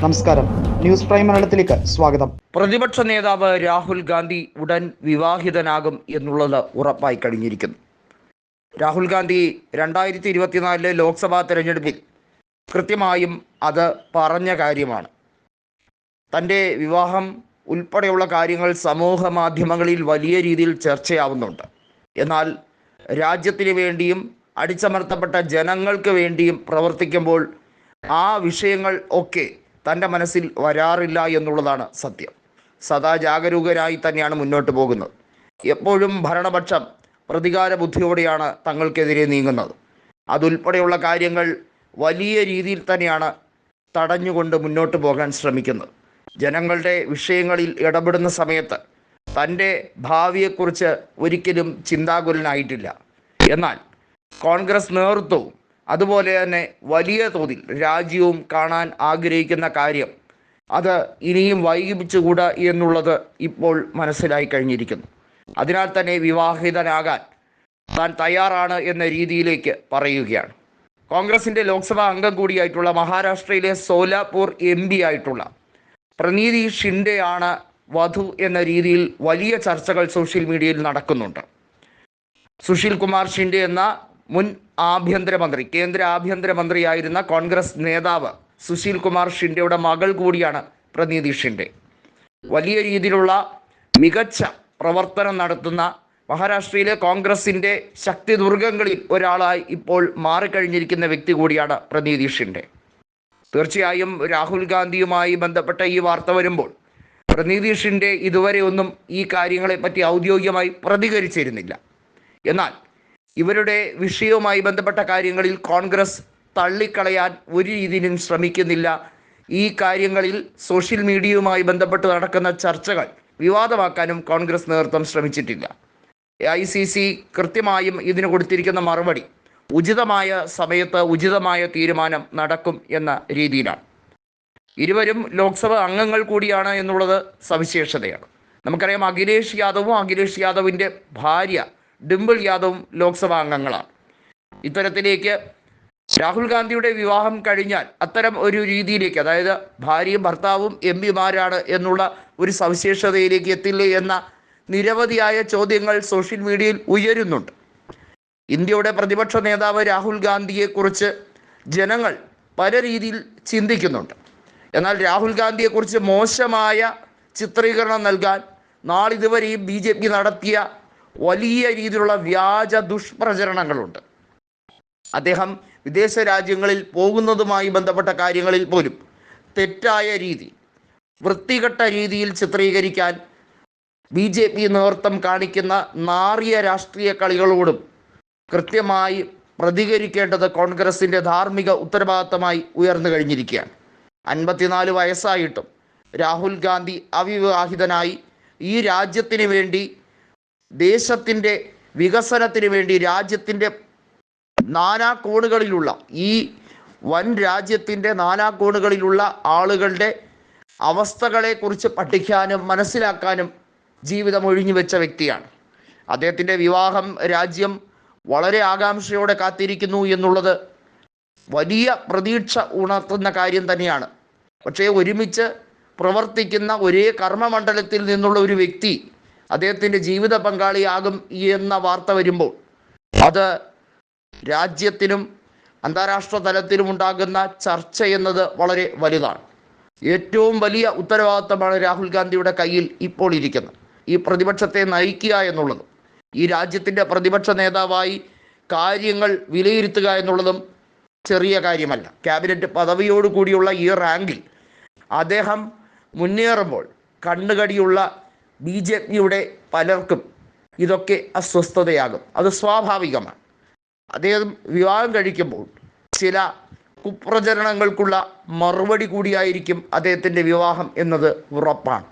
നമസ്കാരം. News prime മലയാളത്തിലേക്ക് സ്വാഗതം. പ്രതിപക്ഷ നേതാവ് രാഹുൽ ഗാന്ധി ഉടൻ വിവാഹിതനാകും എന്നുള്ളത് ഉറപ്പായി കഴിഞ്ഞിരിക്കുന്നു. രാഹുൽ ഗാന്ധി രണ്ടായിരത്തി ഇരുപത്തിനാലിലെ ലോക്സഭാ തെരഞ്ഞെടുപ്പിൽ കൃത്യമായും അത് പറഞ്ഞ കാര്യമാണ്. തന്റെ വിവാഹം ഉൾപ്പെടെയുള്ള കാര്യങ്ങൾ സമൂഹ മാധ്യമങ്ങളിൽ വലിയ രീതിയിൽ ചർച്ചയാവുന്നുണ്ട്. എന്നാൽ രാജ്യത്തിന് വേണ്ടിയും അടിച്ചമർത്തപ്പെട്ട ജനങ്ങൾക്ക് വേണ്ടിയും പ്രവർത്തിക്കുമ്പോൾ ആ വിഷയങ്ങൾ ഒക്കെ തന്റെ മനസ്സിൽ വരാറില്ല എന്നുള്ളതാണ് സത്യം. സദാ ജാഗരൂകരായി തന്നെയാണ് മുന്നോട്ട് പോകുന്നത്. എപ്പോഴും ഭരണപക്ഷം പ്രതികാര ബുദ്ധിയോടെയാണ് തങ്ങൾക്കെതിരെ നീങ്ങുന്നത്. അതുൾപ്പെടെയുള്ള കാര്യങ്ങൾ വലിയ രീതിയിൽ തന്നെയാണ് തടഞ്ഞുകൊണ്ട് മുന്നോട്ട് പോകാൻ ശ്രമിക്കുന്നത്. ജനങ്ങളുടെ വിഷയങ്ങളിൽ ഇടപെടുന്ന സമയത്ത് തന്റെ ഭാവിയെക്കുറിച്ച് ഒരിക്കലും ചിന്താകുലനായിട്ടില്ല. എന്നാൽ കോൺഗ്രസ് നേതൃത്വവും അതുപോലെ തന്നെ വലിയ തോതിൽ രാജ്യവും കാണാൻ ആഗ്രഹിക്കുന്ന കാര്യം അത് ഇനിയും വൈകിപ്പിച്ചുകൂടാ എന്നുള്ളത് ഇപ്പോൾ മനസ്സിലായി കഴിഞ്ഞിരിക്കുന്നു. അതിനാൽ തന്നെ വിവാഹിതനാകാൻ താൻ തയ്യാറാണ് എന്ന രീതിയിലേക്ക് പറയുകയാണ്. കോൺഗ്രസിന്റെ ലോക്സഭാ അംഗം കൂടിയായിട്ടുള്ള മഹാരാഷ്ട്രയിലെ സോലാപൂർ എം പി ആയിട്ടുള്ള പ്രണീതി ഷിൻഡെയാണ് വധു എന്ന രീതിയിൽ വലിയ ചർച്ചകൾ സോഷ്യൽ മീഡിയയിൽ നടക്കുന്നുണ്ട്. സുശീൽ കുമാർ ഷിൻഡെ എന്ന മുൻ ആഭ്യന്തരമന്ത്രി കേന്ദ്ര ആഭ്യന്തരമന്ത്രിയായിരുന്ന കോൺഗ്രസ് നേതാവ് സുശീൽ കുമാർ ഷിൻഡെയുടെ മകൾ കൂടിയാണ് പ്രനീതി ഷിൻഡെ. വലിയ രീതിയിലുള്ള മികച്ച പ്രവർത്തനം നടത്തുന്ന മഹാരാഷ്ട്രയിലെ കോൺഗ്രസിന്റെ ശക്തി ദുർഗങ്ങളിൽ ഒരാളായി ഇപ്പോൾ മാറിക്കഴിഞ്ഞിരിക്കുന്ന വ്യക്തി കൂടിയാണ് പ്രനീതി ഷിൻഡെ. തീർച്ചയായും രാഹുൽ ഗാന്ധിയുമായി ബന്ധപ്പെട്ട ഈ വാർത്ത വരുമ്പോൾ പ്രണീതി ഷിൻഡെ ഇതുവരെ ഒന്നും ഈ കാര്യങ്ങളെപ്പറ്റി ഔദ്യോഗികമായി പ്രതികരിച്ചിരുന്നില്ല. എന്നാൽ ഇവരുടെ വിഷയവുമായി ബന്ധപ്പെട്ട കാര്യങ്ങളിൽ കോൺഗ്രസ് തള്ളിക്കളയാൻ ഒരു രീതിയിലും ശ്രമിക്കുന്നില്ല. ഈ കാര്യങ്ങളിൽ സോഷ്യൽ മീഡിയയുമായി ബന്ധപ്പെട്ട് നടക്കുന്ന ചർച്ചകൾ വിവാദമാക്കാനും കോൺഗ്രസ് നേതൃത്വം ശ്രമിച്ചിട്ടില്ല. ഐ സി സി കൃത്യമായും ഇതിന് കൊടുത്തിരിക്കുന്ന മറുപടി ഉചിതമായ സമയത്ത് ഉചിതമായ തീരുമാനം നടക്കും എന്ന രീതിയിലാണ്. ഇരുവരും ലോക്സഭ അംഗങ്ങൾ കൂടിയാണ് എന്നുള്ളത് സവിശേഷതയാണ്. നമുക്കറിയാം അഖിലേഷ് യാദവും അഖിലേഷ് യാദവിന്റെ ഭാര്യ ഡിംപിൾ യാദവും ലോക്സഭാ അംഗങ്ങളാണ്. ഇത്തരത്തിലേക്ക് രാഹുൽ ഗാന്ധിയുടെ വിവാഹം കഴിഞ്ഞാൽ അത്തരം ഒരു രീതിയിലേക്ക് അതായത് ഭാര്യയും ഭർത്താവും എം പിമാരാണ് എന്നുള്ള ഒരു സവിശേഷതയിലേക്ക് എത്തില്ലേ എന്ന നിരവധിയായ ചോദ്യങ്ങൾ സോഷ്യൽ മീഡിയയിൽ ഉയരുന്നുണ്ട്. ഇന്ത്യയുടെ പ്രതിപക്ഷ നേതാവ് രാഹുൽ ഗാന്ധിയെക്കുറിച്ച് ജനങ്ങൾ പല രീതിയിൽ ചിന്തിക്കുന്നുണ്ട്. എന്നാൽ രാഹുൽ ഗാന്ധിയെക്കുറിച്ച് മോശമായ ചിത്രീകരണം നൽകാൻ നാളിതുവരെയും ബി ജെ പി നടത്തിയ വലിയ രീതിയിലുള്ള വ്യാജ ദുഷ്പ്രചരണങ്ങളുണ്ട്. അദ്ദേഹം വിദേശ രാജ്യങ്ങളിൽ പോകുന്നതുമായി ബന്ധപ്പെട്ട കാര്യങ്ങളിൽ പോലും തെറ്റായ രീതി വൃത്തികെട്ട രീതിയിൽ ചിത്രീകരിക്കാൻ ബി ജെ പി നേതൃത്വം കാണിക്കുന്ന നാറിയ രാഷ്ട്രീയ കളികളോടും കൃത്യമായി പ്രതികരിക്കേണ്ടത് കോൺഗ്രസിന്റെ ധാർമ്മിക ഉത്തരവാദിത്തമായി ഉയർന്നു കഴിഞ്ഞിരിക്കുകയാണ്. അൻപത്തിനാല് വയസ്സായിട്ടും രാഹുൽ ഗാന്ധി അവിവാഹിതനായി ഈ രാജ്യത്തിന് വേണ്ടി ദേശത്തിന്റെ വികസനത്തിന് വേണ്ടി രാജ്യത്തിന്റെ നാനാ കോണുകളിലുള്ള ഈ വൻ രാജ്യത്തിന്റെ നാനാ കോണുകളിലുള്ള ആളുകളുടെ അവസ്ഥകളെക്കുറിച്ച് പഠിക്കാനും മനസ്സിലാക്കാനും ജീവിതം ഒഴിഞ്ഞു വെച്ച വ്യക്തിയാണ്. അദ്ദേഹത്തിന്റെ വിവാഹം രാജ്യം വളരെ ആകാംക്ഷയോടെ കാത്തിരിക്കുന്നു എന്നുള്ളത് വലിയ പ്രതീക്ഷ ഉണർത്തുന്ന കാര്യം തന്നെയാണ്. പക്ഷേ ഒരുമിച്ച് പ്രവർത്തിക്കുന്ന ഒരേ കർമ്മമണ്ഡലത്തിൽ നിന്നുള്ള ഒരു വ്യക്തി അദ്ദേഹത്തിന്റെ ജീവിത പങ്കാളിയാകും എന്ന വാർത്ത വരുമ്പോൾ അത് രാജ്യത്തിനും അന്താരാഷ്ട്ര തലത്തിലും ഉണ്ടാകുന്ന ചർച്ച എന്നത് വളരെ വലുതാണ്. ഏറ്റവും വലിയ ഉത്തരവാദിത്തമാണ് രാഹുൽ ഗാന്ധിയുടെ കയ്യിൽ ഇപ്പോൾ ഇരിക്കുന്നത്. ഈ പ്രതിപക്ഷത്തെ നയിക്കുക എന്നുള്ളതും ഈ രാജ്യത്തിന്റെ പ്രതിപക്ഷ നേതാവായി കാര്യങ്ങൾ വിലയിരുത്തുക എന്നുള്ളതും ചെറിയ കാര്യമല്ല. ക്യാബിനറ്റ് പദവിയോടുകൂടിയുള്ള ഈ റാങ്കിൽ അദ്ദേഹം മുന്നേറുമ്പോൾ കണ്ണുകടിയുള്ള ബി ജെ പിയുടെ പലർക്കും ഇതൊക്കെ അസ്വസ്ഥതയാകും. അത് സ്വാഭാവികമാണ്. അദ്ദേഹം വിവാഹം കഴിക്കുമ്പോൾ ചില കുപ്രചരണങ്ങൾക്കുള്ള മറുപടി കൂടിയായിരിക്കും അദ്ദേഹത്തിന്റെ വിവാഹം എന്നത് ഉറപ്പാണ്.